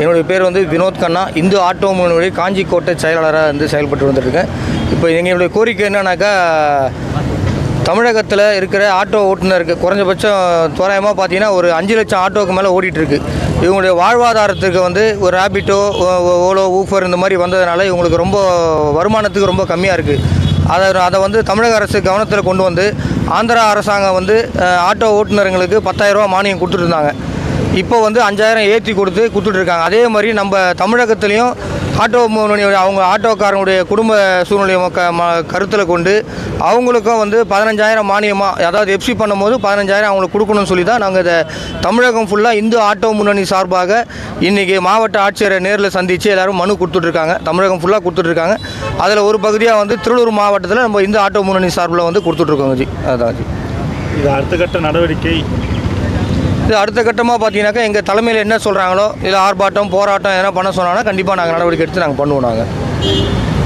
என்னுடைய பேர் வந்து வினோத் கண்ணா. இந்து ஆட்டோ முன்னோடி காஞ்சி கோட்டை செயலாளராக வந்து செயல்பட்டு வந்துட்டுருக்கேன் இப்போ எங்களுடைய கோரிக்கை என்னன்னாக்கா தமிழகத்தில் இருக்கிற ஆட்டோ ஓட்டுநருக்கு குறைஞ்சபட்சம் தோராயமாக பார்த்தீங்கன்னா ஒரு அஞ்சு லட்சம் ஆட்டோவுக்கு மேலே ஓடிட்டுருக்கு. இவங்களுடைய வாழ்வாதாரத்துக்கு வந்து ஒரு ரேபிட்டோ ஓலோ ஊஃபர் இந்த மாதிரி வந்ததுனால இவங்களுக்கு ரொம்ப வருமானத்துக்கு ரொம்ப கம்மியாக இருக்குது அதை அதை வந்து தமிழக அரசு கவனத்தில் கொண்டு வந்து ஆந்திரா அரசாங்கம் வந்து ஆட்டோ ஓட்டுநருங்களுக்கு 10000 ரூபாய் மானியம் கொடுத்துருந்தாங்க இப்போ வந்து அஞ்சாயிரம் ஏற்றி கொடுத்து கொடுத்துட்ருக்காங்க. அதே மாதிரி நம்ம தமிழகத்துலேயும் ஆட்டோ அவங்க ஆட்டோக்காரனுடைய குடும்ப சூழ்நிலையை க ம கருத்தில் கொண்டு அவங்களுக்கும் வந்து பதினஞ்சாயிரம் மானியமாக அதாவது எஃப்சி பண்ணும்போது பதினஞ்சாயிரம் அவங்களுக்கு கொடுக்கணும்னு சொல்லி தான் நாங்கள் இதை தமிழகம் ஃபுல்லாக இந்து ஆட்டோ முன்னணி சார்பாக இன்றைக்கி மாவட்ட ஆட்சியரை நேரில் சந்தித்து எல்லோரும் மனு கொடுத்துட்ருக்காங்க. தமிழகம் ஃபுல்லாக கொடுத்துட்ருக்காங்க. அதில் ஒரு பகுதியாக வந்து திருவள்ளூர் மாவட்டத்தில் நம்ம இந்து ஆட்டோ முன்னணி சார்பில் வந்து கொடுத்துட்ருக்கோங்க ஜி. அதான் ஜி. இது அடுத்த கட்ட நடவடிக்கை இது அடுத்த கட்டமாக பார்த்தீங்கன்னாக்கா எங்கள் தலைமையில் என்ன சொல்கிறாங்களோ இல்லை ஆர்ப்பாட்டம் போராட்டம் எதனா பண்ண சொன்னாங்கன்னா கண்டிப்பாக நாங்கள் நடவடிக்கை எடுத்து நாங்கள் பண்ணுவோம் நாங்கள்